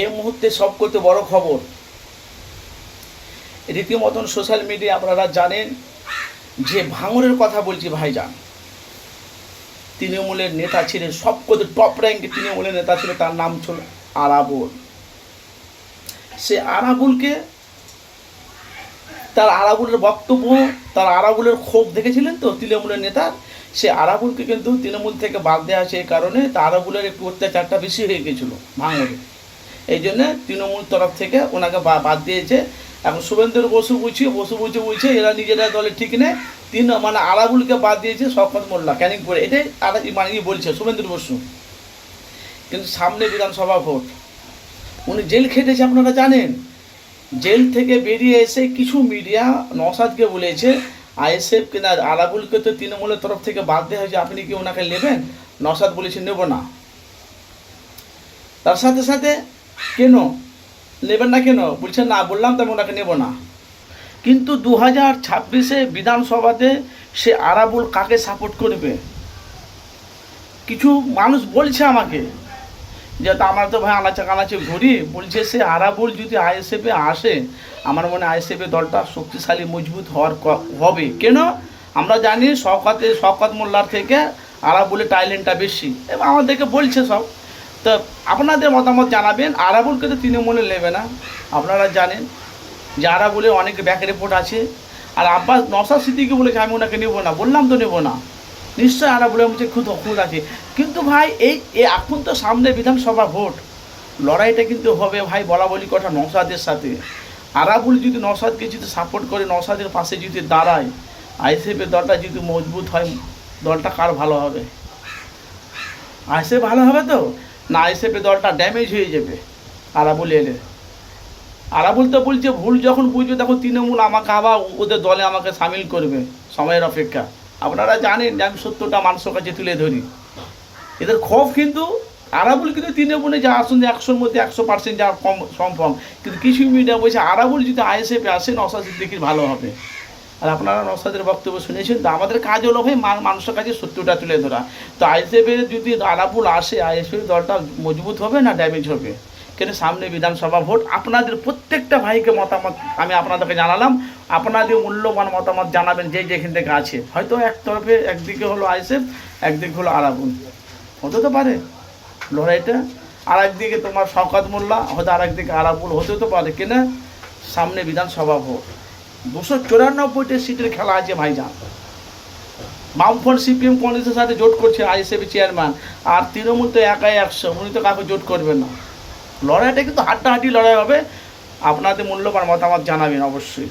এই মুহূর্তে সবকতে বড় খবর। রীতিমতন সোশ্যাল মিডিয়া আপনারা জানেন যে ভাঙরের কথা বলছি ভাইজান। তৃণমূলের নেতা ছিলেন সবকতে টপ র্যাঙ্কে তৃণমূলের নেতা ছিল, তার নাম ছিল আরাবুল। সে আরাবুলকে তার আরাবুলের বক্তব্য, তার আরাবুলের ক্ষোভ দেখেছিলেন তো তৃণমূলের নেতার সে আরাবুলকে কিন্তু তৃণমূল থেকে বাদ দেওয়া হয়েছে, এই কারণে তা আরাবুলের একটু অত্যাচারটা বেশি হয়ে গেছিল ভাঙড়ে এই জন্য তৃণমূল তরফ থেকে ওনাকে বাদ দিয়েছে। এখন শুভেন্দু বসু বুঝছি বসু বুঝে বুঝছে এরা নিজেরা দলে ঠিক নেই। তিন মানে আরাবুলকে বাদ দিয়েছে শওকত মোল্লা ক্যানিং করে এটাই আর মানে বলছে শুভেন্দু বসু। কিন্তু সামনে বিধানসভা ভোট। উনি জেল খেটেছে, আপনারা জানেন। জেল থেকে বেরিয়ে এসে কিছু মিডিয়া নসাদকে বলেছে, আইএসএফ কিনা আরাবুলকে তো তৃণমূলের তরফ থেকে বাদ দেওয়া হয়েছে, আপনি কি ওনাকে নেবেন? নসাদ বলেছে, নেব না। তার সাথে সাথে কেন? নেবেন না কেন? বলছেন, না, বললাম তো আমি ওনাকে নেব না। কিন্তু দু হাজার ছাব্বিশে বিধানসভাতে সে আরাবুল কাকে সাপোর্ট করবে? কিছু মানুষ বলছে আমাকে, যে আমরা তো ভাই আনাচে কানাচে ঘুরি। বলছে, সে আরাবুল যদি আইএসএফে আসে, আমার মনে আইএসএফে দলটা শক্তিশালী, মজবুত হওয়ার হবে। কেন? আমরা জানি শওকতে, শওকত মোল্লার থেকে আরাবুলের টাইলেন্টটা বেশি। এবং আমাদেরকে বলছে সব। তো আপনাদের মতামত জানাবেন আরাবুলকে তো তৃণমূলে নেবে না, আপনারা জানেন যে আরাবুলের অনেক ব্যাক রিপোর্ট আছে। আর আব্বাস নসাদ সিদ্দিকি বলেছে, আমি ওনাকে নেব না। বললাম তো নেব না। নিশ্চয় আরাবুলের মধ্যে খুদ খুদ আছে। কিন্তু ভাই, এই এখন তো সামনে বিধানসভা ভোট। লড়াইটা কিন্তু হবে ভাই, বলা বলি কথা নসাদের সাথে। আরাবুল যদি নসাদকে যদি সাপোর্ট করে নসাদের পাশে যদি দাঁড়ায় আইসিএফের দলটা যদি মজবুত হয়, দলটা কার ভালো হবে? আইসিএফ ভালো হবে তো? না আইসিএফের দলটা ড্যামেজ হয়ে যাবে, আরাবুল এলে। আরাবুল তো বলছে, ভুল যখন বুঝবে, তখন তৃণমূল আমাকে আবার ওদের দলে আমাকে সামিল করবে, সময়ের অপেক্ষা। আপনারা জানেন যে আমি সত্যটা মানুষের কাছে তুলে ধরি। এদের ক্ষোভ কিন্তু, আরাবুল কিন্তু তৃণমূলে যা আসুন, যে একশোর মধ্যে একশো পার্সেন্ট যা কম সম্ভব কিন্তু কিছু মিডিয়া বলছে, আরাবুল যদি আইএসএফে আসেন নসাদ সিদ্দিকির ভালো হবে। আর আপনারা নসাদের বক্তব্য শুনেছেন, তো আমাদের কাজ হলো ভাই মান- মানুষের কাছে সত্যটা তুলে ধরা। তো আইএসএফে যদি আরাবুল আসে, আইএসএফ দলটা মজবুত হবে না ড্যামেজ হবে? কেন সামনে বিধানসভা ভোট, আপনাদের প্রত্যেকটা ভাইকে মতামত আমি আপনাদেরকে জানালাম। আপনাদের মূল্যবান মতামত জানাবেন যে যেখান থেকে আছে। হয়তো এক তরফে একদিকে হলো আইএসএফ, একদিকে হলো আরাবুল হতে তো পারে লড়াইটা। আর একদিকে তোমার শওকাত মোল্লা, হয়তো আর একদিকে আরাবুল হতে তো পারে। কেন? সামনে বিধানসভা ভোট। দুশো চুরানব্বইটা সিটের খেলা আছে ভাইজান। বামফ্রন্ট সিপিএম কংগ্রেসের সাথে জোট করছে আইএসএফি চেয়ারম্যান আর তৃণমূল তো একাই একশো, উনি তো কাউকে জোট করবেন না। লড়াইটা কিন্তু হাড্ডাহাড্ডি লড়াই হবে। আপনাদের মূল্যবান মতামত জানাবেন অবশ্যই।